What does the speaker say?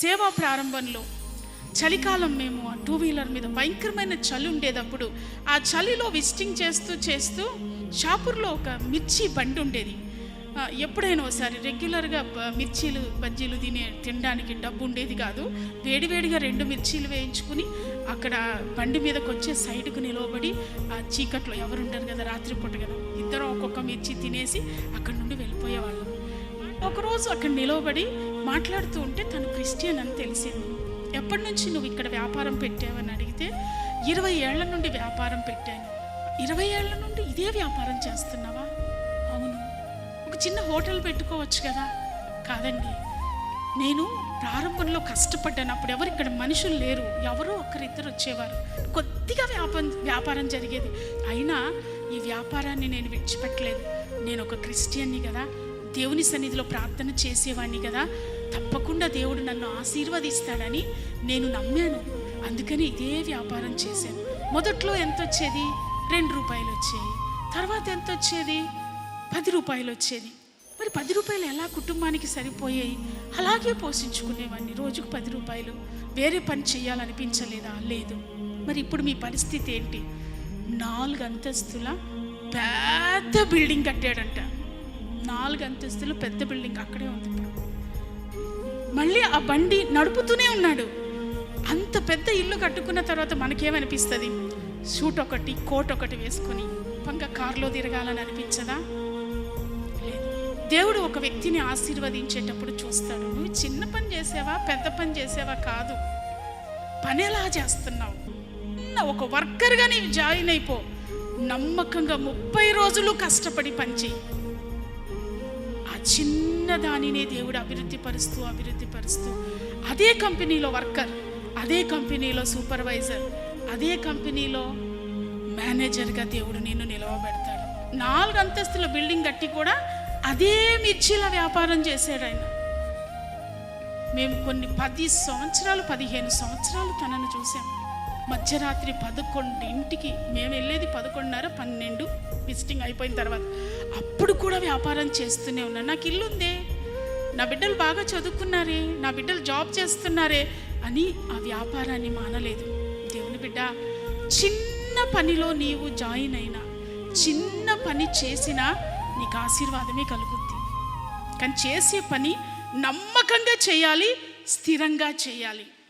సేవా ప్రారంభంలో చలికాలం మేము ఆ టూ వీలర్ మీద భయంకరమైన చలి ఉండేటప్పుడు ఆ చలిలో విజిటింగ్ చేస్తూ చేస్తూ షాపూర్లో ఒక మిర్చి బండి ఉండేది. ఎప్పుడైనా ఒకసారి రెగ్యులర్గా మిర్చీలు బజ్జీలు తినే తినడానికి డబ్బు ఉండేది కాదు. వేడివేడిగా రెండు మిర్చీలు వేయించుకుని అక్కడ బండి మీదకి వచ్చే సైడ్కు నిలవబడి ఆ చీకట్లో ఎవరుంటారు కదా రాత్రిపూట కదా ఇద్దరం ఒక్కొక్క మిర్చి తినేసి అక్కడి నుండి వెళ్ళిపోయి ఒకరోజు అక్కడ నిలవబడి మాట్లాడుతూ ఉంటే తను క్రిస్టియన్ అని తెలిసింది. ఎప్పటి నుంచి నువ్వు ఇక్కడ వ్యాపారం పెట్టావని అడిగితే ఇరవై ఏళ్ళ నుండి వ్యాపారం పెట్టాను. ఇరవై ఏళ్ళ నుండి ఇదే వ్యాపారం చేస్తున్నావా? అవును. ఒక చిన్న హోటల్ పెట్టుకోవచ్చు కదా? కాదండి. నేను ప్రారంభంలో కష్టపడ్డాను. అప్పుడు ఎవరు ఇక్కడ మనుషులు లేరు. ఎవరో ఒకరిద్దరు వచ్చేవారు. కొద్దిగా వ్యాపారం వ్యాపారం జరిగేది. అయినా ఈ వ్యాపారాన్ని నేను విడిచిపెట్టలేదు. నేను ఒక క్రిస్టియన్ని కదా. దేవుని సన్నిధిలో ప్రార్థన చేసేవాడిని కదా. తప్పకుండా దేవుడు నన్ను ఆశీర్వదిస్తాడని నేను నమ్మాను. అందుకని ఇదే వ్యాపారం చేశాను. మొదట్లో ఎంత వచ్చేది రెండు రూపాయలు వచ్చేవి తర్వాత ఎంత వచ్చేది పది రూపాయలు వచ్చేది. మరి పది రూపాయలు ఎలా కుటుంబానికి సరిపోయాయి? అలాగే పోషించుకునేవాడిని రోజుకు పది రూపాయలు. వేరే పని చేయాలనిపించలేదా? లేదు. మరి ఇప్పుడు మీ పరిస్థితి ఏంటి? నాలుగు అంతస్తుల పెద్ద బిల్డింగ్ కట్టాడంట. నాలుగు అంతస్తులు పెద్ద బిల్డింగ్ అక్కడే ఉంది మళ్ళీ ఆ బండి నడుపుతూనే ఉన్నాడు. అంత పెద్ద ఇల్లు కట్టుకున్న తర్వాత మనకేమనిపిస్తుంది? షూట్ ఒకటి కోట్ ఒకటి వేసుకొని పంక కారులో తిరగాలని అనిపించదా? లేదు. దేవుడు ఒక వ్యక్తిని ఆశీర్వదించేటప్పుడు చూస్తాడు. నువ్వు చిన్న పని చేసావా పెద్ద పని చేసావా? కాదు. పని ఎలా చేస్తున్నావు. నా ఒక వర్కర్గా నీవు జాయిన్ అయిపో. నమ్మకంగా ముప్పై రోజులు కష్టపడి పనిచేయి చిన్న దానినే దేవుడు అభివృద్ధి పరుస్తూ అభివృద్ధి పరుస్తూ అదే కంపెనీలో వర్కర్ అదే కంపెనీలో సూపర్వైజర్ అదే కంపెనీలో మేనేజర్గా దేవుడు నిన్ను నిలవబెడతాడు. నాలుగు అంతస్తుల బిల్డింగ్ కట్టి కూడా అదే మిర్చిల వ్యాపారం చేశాడు ఆయన. మేము కొన్ని పది సంవత్సరాలు పదిహేను సంవత్సరాలు తనను చూసాము మధ్యరాత్రి పదకొండింటికి మేము వెళ్ళేది పదకొండున్నర పన్నెండు విజిటింగ్ అయిపోయిన తర్వాత. అప్పుడు కూడా వ్యాపారం చేస్తూనే ఉన్నాను నాకు ఇల్లు ఉందే నా బిడ్డలు బాగా చదువుకున్నారే. నా బిడ్డలు జాబ్ చేస్తున్నారే అని ఆ వ్యాపారాన్ని మానలేదు. దేవుని బిడ్డ చిన్న పనిలో నీవు జాయిన్ అయినా చిన్న పని చేసినా నీకు ఆశీర్వాదమే కలుగుద్ది. కానీ చేసే పని నమ్మకంగా చేయాలి స్థిరంగా చేయాలి.